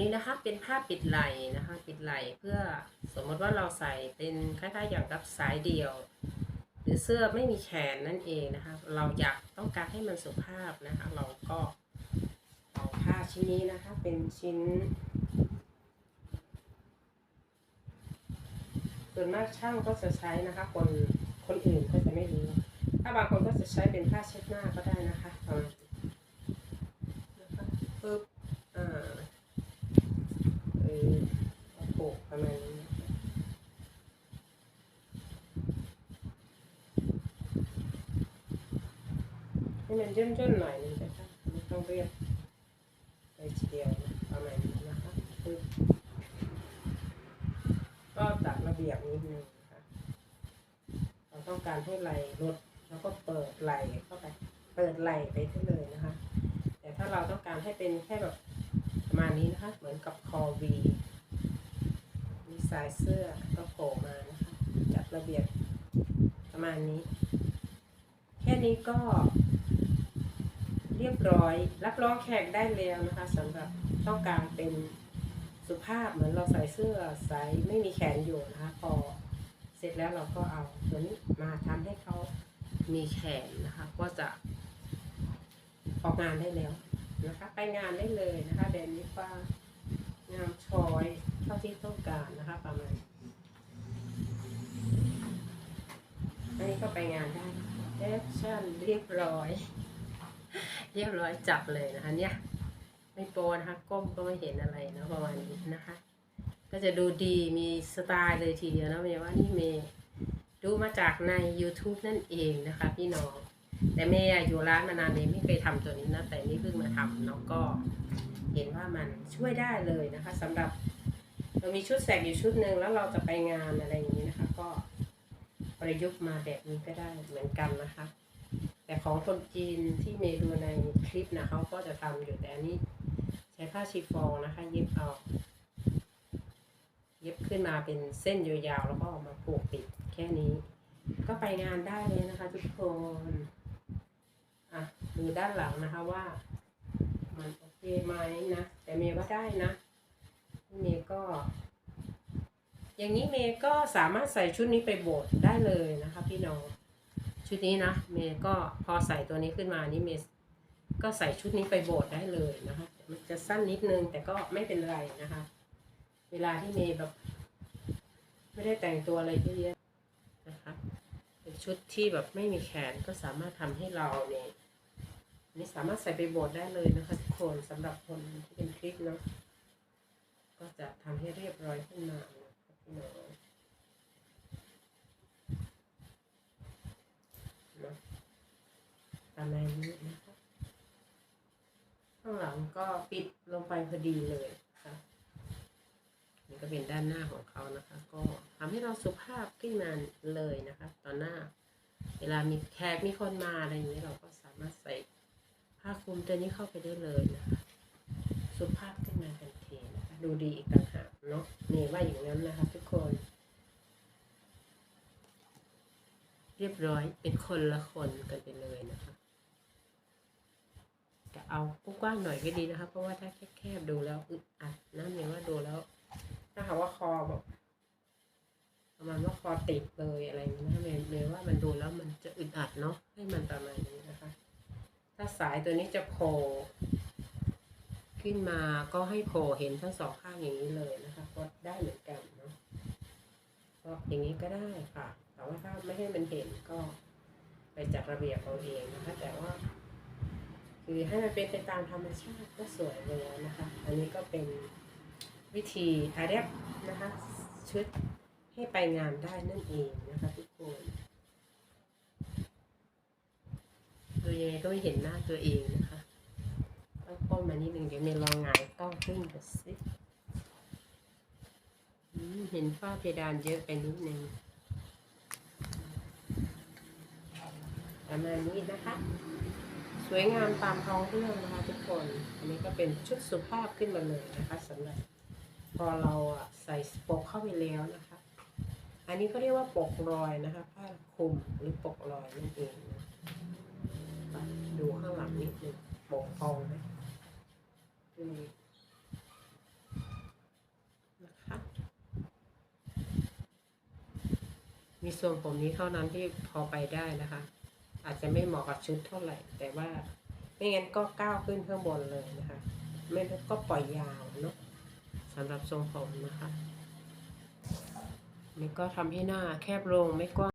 นี้นะคะ เป็นผ้าปิดไหล่นะคะ ปิดไหล่เพื่อสมมติว่าเราใส่เป็นคล้ายๆอย่างกับสายเดี่ยว หรือเสื้อไม่มีแขนนั่นเองนะคะ เราอยากต้องการให้มันสุภาพนะคะ เราก็เอาผ้าชิ้นนี้นะคะ เป็นชิ้น ส่วนมากช่างก็จะใช้นะคะ คนคนอื่นก็จะไม่รู้ถ้าบางคนก็จะใช้เป็นผ้าเช็ดหน้าก็ได้นะคะประมาณนี้นะคะปึ๊บอ่าเออเอาโปะประมาณนี้นะคะ ให้มันย่นๆหน่อยนึงนะคะไม่ต้องเรียบไปทีเดียวนะประมาณนี้นะคะก็จัดระเบียบนิดนึงนะคะเราต้องการให้ไหลลดแล้วก็เปิดไหลเข้าไป เปิดไหลไปได้เลยนะคะ แต่ถ้าเราต้องการให้เป็นแค่แบบประมาณนี้นะคะ เหมือนกับคอวีมีสายเสื้อก็โผล่มานะคะจัดระเบียบประมาณนี้ แค่นี้ก็ เรียบร้อย รับรองแขกได้แล้วนะคะสำหรับต้องการเป็นสุภาพเหมือนเราใส่เสื้อใส่ไม่มีแขนอยู่นะคะพอเสร็จแล้วเราก็เอาตัวนี้มาทำให้เขามีแขนนะคะ ก็จะออกงานได้แล้วนะคะ ไปงานได้เลยนะคะแบรนด์นี้ว่างามชอยเท่าที่ต้องการนะคะประมาณอันนี้ก็ไปงานได้แอคชั่นเรียบร้อย เรียบร้อยจับเลยนะคะเนี่ยไม่โปนะคะก้มก็ไม่เห็นอะไรนะประมาณนี้นะคะ ก็จะดูดีมีสไตล์เลยทีเดียวนะเมย์ว่านี่เมย์ดูมาจากใน YouTube นั่นเองนะคะ พี่น้องแต่เมย์อยู่ร้านมานานเมย์ไม่เคยทำตัวนี้นะแต่นี่เพิ่งมาทำเนาะก็เห็นว่ามันช่วยได้เลยนะคะสำหรับเรามีชุดแสกอยู่ชุดหนึ่งแล้วเราจะไปงานอะไรอย่างนี้นะคะ ก็ประยุกต์มาแบบนี้ก็ได้เหมือนกันนะคะ แต่ของคนจีนที่เมดูในคลิปนะเขาก็จะทำอยู่แต่อันนี้ใช้ผ้าชีฟองนะคะ เย็บเอาเย็บขึ้นมาเป็นเส้นยาวๆแล้วก็เอามาผูกปิดแค่นี้ ก็ไปงานได้เลยนะคะ ทุกคนอะดูด้านหลังนะคะว่า มันโอเคไหมนะ แต่เมย์ว่าได้นะ เมย์ก็ อย่างนี้เมย์ก็สามารถใส่ชุดนี้ไปโบสถ์ได้เลยนะคะ พี่น้อง ชุดนี้นะเมย์ก็พอใส่ตัวนี้ขึ้นมานี่เมย์ก็ใส่ชุดนี้ไปโบสถ์ได้เลยนะคะมันจะสั้นนิดนึงแต่ก็ไม่เป็นไรนะคะ เวลาที่เมย์แบบ ไม่ได้แต่งตัวอะไรเยอะแยะนะคะเป็นชุดที่แบบไม่มีแขนก็สามารถทำให้เราเนี่ยนี่สามารถใส่ไปโบสถ์ได้เลยนะคะทุกคนสำหรับคนที่เป็นคริสต์เนาะก็จะทำให้เรียบร้อยขึ้นมานะคะพี่น้องเนาะ ประมาณนี้นะคะข้างหลังก็ปิดลงไปพอดีเลยนะคะนี่ก็เป็นด้านหน้าของเขานะคะ ก็ทำให้เราสุภาพขึ้นมาเลยนะคะ ตอนหน้า เวลามีแขกมีคนมาอะไรอย่างนี้เราก็สามารถใส่ผ้าคลุมตัวนี้เข้าไปได้เลยนะคะสุภาพขึ้นมาทันทีนะคะดูดีอีกต่างหากเนาะนี่ว่าอย่างนั้นนะคะทุกคน เรียบร้อยเป็นคนละคนกันไปเลยนะคะจะ เอากว้างๆหน่อยก็ดีนะคะ เพราะว่าถ้าแคบๆดูแล้วอึดอัดนะเมียว่าดูแล้ว ถ้าหากว่าคอแบบประมาณว่าคอติดเลยอะไรอย่างนี้นะเมย์เมย์ว่ามันดูแล้วมันจะอึดอัดเนาะให้มันประมาณนี้นะคะ ถ้าสายตัวนี้จะโผล่ขึ้นมาก็ให้โผล่เห็นทั้งสองข้างอย่างนี้เลยนะคะ ก็ได้เหมือนกันเนาะก็อย่างนี้ก็ได้ค่ะ แต่ว่าถ้าไม่ให้มันเห็นก็ไปจัดระเบียบเอาเองนะคะ แต่ว่า คือให้มันเป็นไปตามธรรมชาติก็สวยเลยนะคะ อันนี้ก็เป็นวิธีอาเดบนะคะชุดให้ไปงานได้นั่นเองนะคะทุกคนดูยังไงก็ไม่เห็นหน้าตัวเองนะคะต้องก้มมานิดนึงเดี๋ยวเมย์ลองหงายกล้องขึ้นดูสิเห็นฝ้าเพดานเยอะไปนิดนึงประมาณนี้นะคะ สวยงามตามท้องเรื่องนะคะทุกคน อันนี้ก็เป็นชุดสุภาพขึ้นมาเลยนะคะสำหรับพอเราใส่ปกเข้าไปแล้วนะคะ อันนี้เขาเรียกว่าปกรอยนะคะผ้าคลุมหรือปกรอยนั่นเองนะดูข้างหลังนิดนึงปกทองไหมนะคะมีส่วนผมนี้เท่านั้นที่พอไปได้นะคะ อาจจะไม่เหมาะกับชุดเท่าไหร่ แต่ว่าไม่งั้นก็ก้าวขึ้นข้างบนเลยนะคะ ไม่ก็ปล่อยยาวเนาะสำหรับทรงผมนะคะนี่ก็ทำให้หน้าแคบลงไม่กว้าง